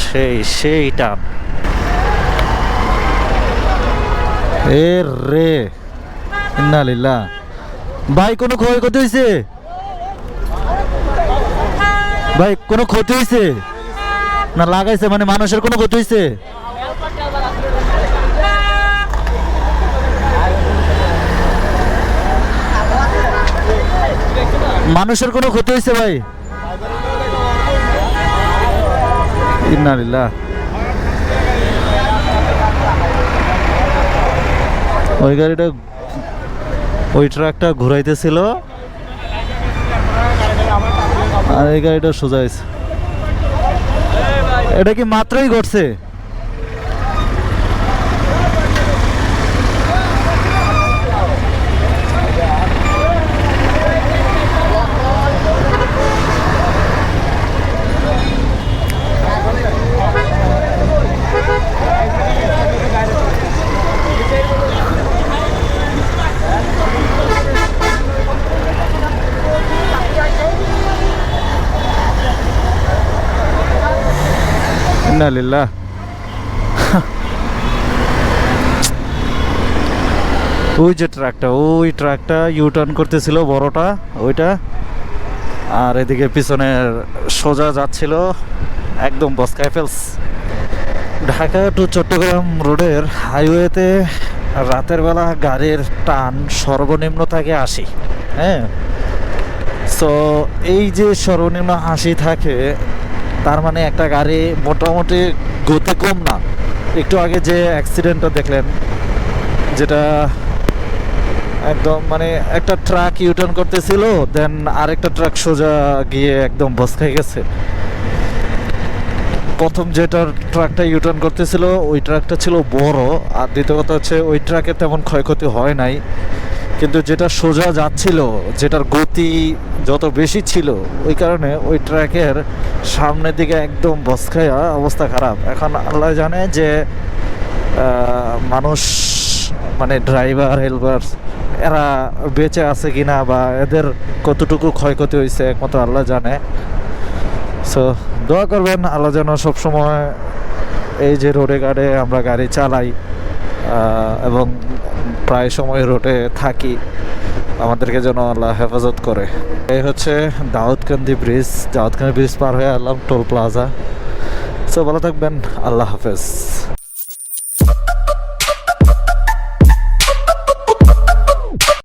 সেই সেই টান এ রে, ইন্না লিল্লাহ। ভাই, কোনো ক্ষয়ক্ষতি হয়েছে ভাই, কোনো ক্ষতি হয়েছে না লাগাইছে মানে মানুষের কোনো ক্ষতি হয়েছে মানুষের কোনো ক্ষতি হয়েছে ভাই? ইন্নালিল্লাহ। ওই গাড়িটা ওই ট্রাকটা ঘুরাইতেছিল। আর এই গাড়িটা সোজা এটা কি মাত্রই ঘটছে? ইন্নালিল্লাহ ওই যে ট্রাকটা, ওই ট্রাকটা ইউ টার্ন করতেছিল বড়টা, ওইটা। আর এদিকে পিছনের সোজা যাচ্ছিল একদম বসকায় ফেলস ঢাকা টু চট্টগ্রাম রোডের হাইওয়েতে রাতের বেলা গাড়ির টান সর্বনিম্ন থাকে আশি হ্যাঁ? সো এই যে সর্বনিম্ন আশি থাকে তার মানে একটা গাড়ি মোটামুটি গতি কম না। একটু আগে যে অ্যাক্সিডেন্টটা দেখলেন, যেটা একদম মানে একটা ট্রাক ইউটার্ন করতেছিল দেন আরেকটা ট্রাক সোজা গিয়ে একদম বস খাই গেছে। প্রথম যেটা ট্রাকটা ইউটার্ন করতেছিল, ওই ট্রাকটা ছিল বড়, আর দ্বিতীয় কথা হচ্ছে, ওই ট্রাকে তেমন ক্ষয়ক্ষতি হয় নাই। কিন্তু যেটা সোজা যাচ্ছিল, যেটার গতি যত বেশি ছিল, ওই কারণে ওই ট্র্যাকের সামনের দিকে একদম বসখায়া অবস্থা খারাপ। এখন আল্লাহ জানে যে মানুষ মানে ড্রাইভার হেল্পার এরা বেঁচে আছে কিনা বা এদের কতটুকু ক্ষয়ক্ষতি হয়েছে একমাত্র আল্লাহ জানে। সো দোয়া করবেন, আল্লাহ যেন সবসময় এই যে রোডে গাড়ে আমরা গাড়ি চালাই এবং প্রায় সময় রোডে থাকি। আমাদেরকে যেন আল্লাহ হেফাজত করে। এই হচ্ছে দাউদকান্দি ব্রিজ দাউদকান্দি ব্রিজ পার হয়ে আলাম টোল প্লাজা সো ভালো থাকবেন। আল্লাহ হাফেজ।